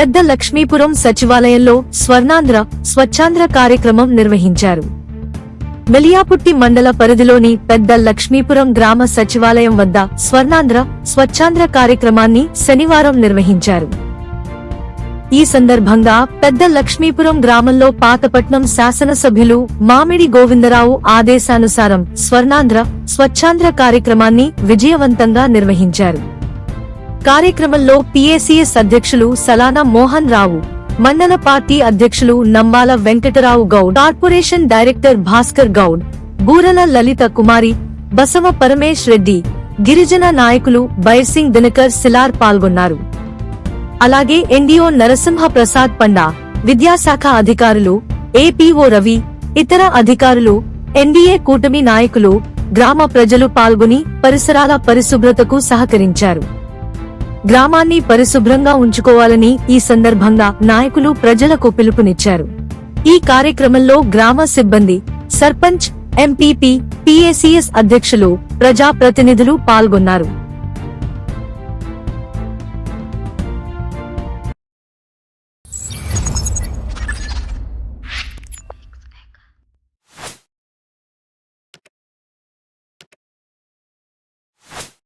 పెద్ద లక్ష్మీపురం సచివాలయంలో స్వర్ణాంధ్ర స్వచ్ఛాంధ్ర కార్యక్రమం నిర్వహించారు. మెలియాపుట్టి మండల పరిధిలోని పెద్ద లక్ష్మీపురం గ్రామ సచివాలయం వద్ద స్వర్ణాంధ్ర స్వచ్ఛాంధ్ర కార్యక్రమాన్ని శనివారం నిర్వహించారు. ఈ సందర్భంగా పెద్ద లక్ష్మీపురం గ్రామంలో పాతపట్నం శాసనసభ్యులు మామిడి గోవిందరావు ఆదేశానుసారం స్వర్ణాంధ్ర స్వచ్ఛాంధ్ర కార్యక్రమాన్ని విజయవంతంగా నిర్వహించారు. కార్యక్రమంలో పిఏసిఎస్ అధ్యక్షులు సలానా మోహన్ రావు మండల పార్టీ అధ్యక్షులు నంబాల వెంకటరావు గౌడ్ కార్పొరేషన్ డైరెక్టర్ భాస్కర్ గౌడ్ బూరల లలిత కుమారి బసవ పరమేష్ రెడ్డి గిరిజన నాయకులు బైర్సింగ్ దినకర్ సిలార్ పాల్గొన్నారు. అలాగే ఎన్డీఓ నరసింహ ప్రసాద్ పండా విద్యాశాఖ అధికారులు ఏపీఓ రవి ఇతర అధికారులు ఎన్డీఏ కూటమి నాయకులు గ్రామ ప్రజలు పాల్గొని పరిసరాల పరిశుభ్రతకు సహకరించారు. గ్రామాన్ని పరిశుభ్రంగా ఉంచుకోవాలని ఈ సందర్భంగా నాయకులు ప్రజలకు పిలుపునిచ్చారు. ఈ కార్యక్రమంలో గ్రామ సిబ్బంది సర్పంచ్ ఎంపీపీ పీఏసీఎస్ అధ్యక్షులు ప్రజాప్రతినిధులు పాల్గొన్నారు.